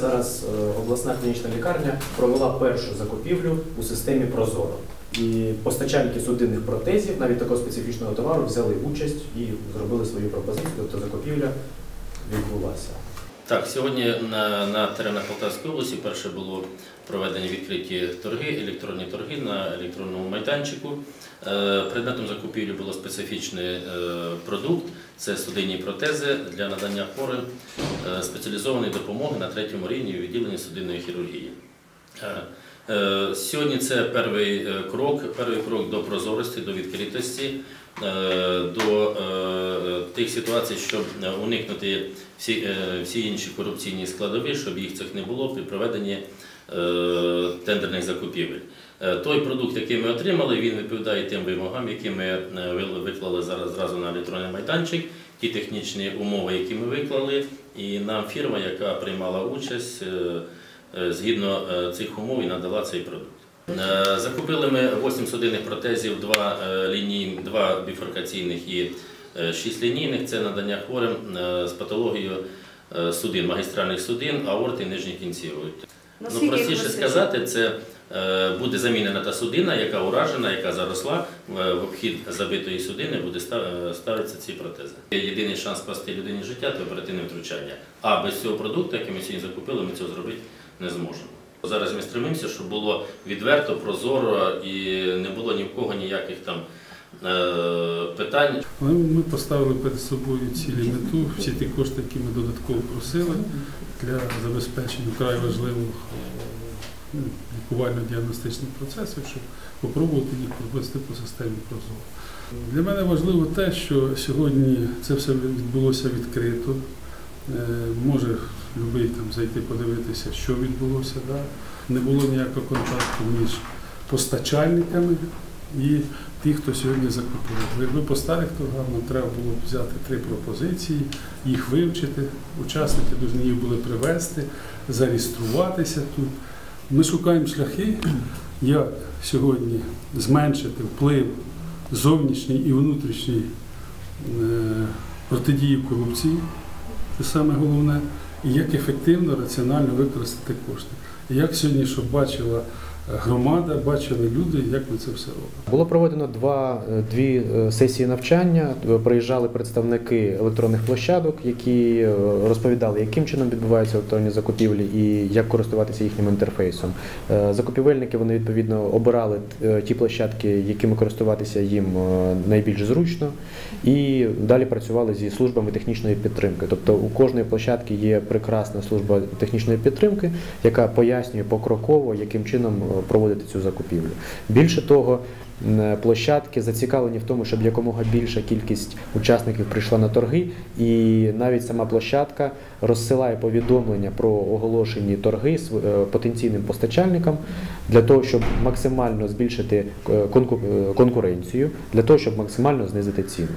Зараз е, обласна клінічна лікарня провела першу закупівлю у системі Прозоро. І постачальники судинних протезів, навіть такого специфічного товару, взяли участь і зробили свою пропозицію, тобто закупівля відбулася. Так, сьогодні на, на теренах Полтавської області перше було проведені відкриті торги, електронні торги на електронному майданчику. Е, Предметом закупівлі було специфічний е, продукт це судинні протези для надання хворим е, спеціалізованої допомоги на третьому рівні у відділенні судинної хірургії. Е, Сьогодні це перший е, крок, перший крок до прозорості, до відкритості, е, до тих ситуацій, щоб уникнути всі, всі інші корупційні складові, щоб їх цих не було при проведенні тендерних закупівель. Той продукт, який ми отримали, він відповідає тим вимогам, які ми виклали зараз зразу на електронний майданчик, ті технічні умови, які ми виклали, і нам фірма, яка приймала участь, згідно е, цих умов і надала цей продукт. Е, Закупили ми 8 судинних протезів, 2, ліній, 2 біфуркаційних і 6 лінійних. Це надання хворим е, з патологією е, судин, магістральних судин, аорти і нижніх кінцівок. Ну, простіше сказати, це е, буде замінена та судина, яка уражена, яка заросла е, в обхід забитої судини, буде е, ставитися ці протези. Єдиний шанс спасти людині життя це оперативне втручання. А без цього продукту, який ми сьогодні закупили, ми цього зробити не зможемо. Зараз ми стремимося, щоб було відверто, прозоро і не було ні в кого ніяких там питань. Але ми поставили перед собою цілі мету, всі ті кошти, які ми додатково просили для забезпечення вкрай важливих е, ну, лікувально-діагностичних процесів, щоб спробувати їх провести по системі Прозоро. Для мене важливо те, що сьогодні це все відбулося відкрито. Е, Може любий там зайти подивитися, що відбулося. Да? Не було ніякого контакту між постачальниками і ті, хто сьогодні закупив. Якби по старих нам треба було взяти три пропозиції, їх вивчити, учасники повинні їх були привезти, зареєструватися тут. Ми шукаємо шляхи, як сьогодні зменшити вплив зовнішній і внутрішній е, протидії корупції, це саме головне, і як ефективно, раціонально використати кошти. Як сьогодні, щоб бачила громада, бачили люди, як ми це все робимо. Було проведено два, е, дві е, сесії навчання. Приїжджали представники електронних площадок, які е, розповідали, яким чином відбуваються електронні закупівлі і як користуватися їхнім інтерфейсом. Закупівельники вони відповідно обирали ті площадки, якими користуватися їм найбільш зручно, і далі працювали зі службами технічної підтримки. Тобто у кожної площадки є прекрасна служба технічної підтримки, яка пояснює покроково, яким чином проводити цю закупівлю. Більше того, площадки зацікавлені в тому, щоб якомога більша кількість учасників прийшла на торги, і навіть сама площадка розсилає повідомлення про оголошені торги е, потенційним постачальникам для того, щоб максимально збільшити е, е, конкуренцію, для того, щоб максимально знизити ціну.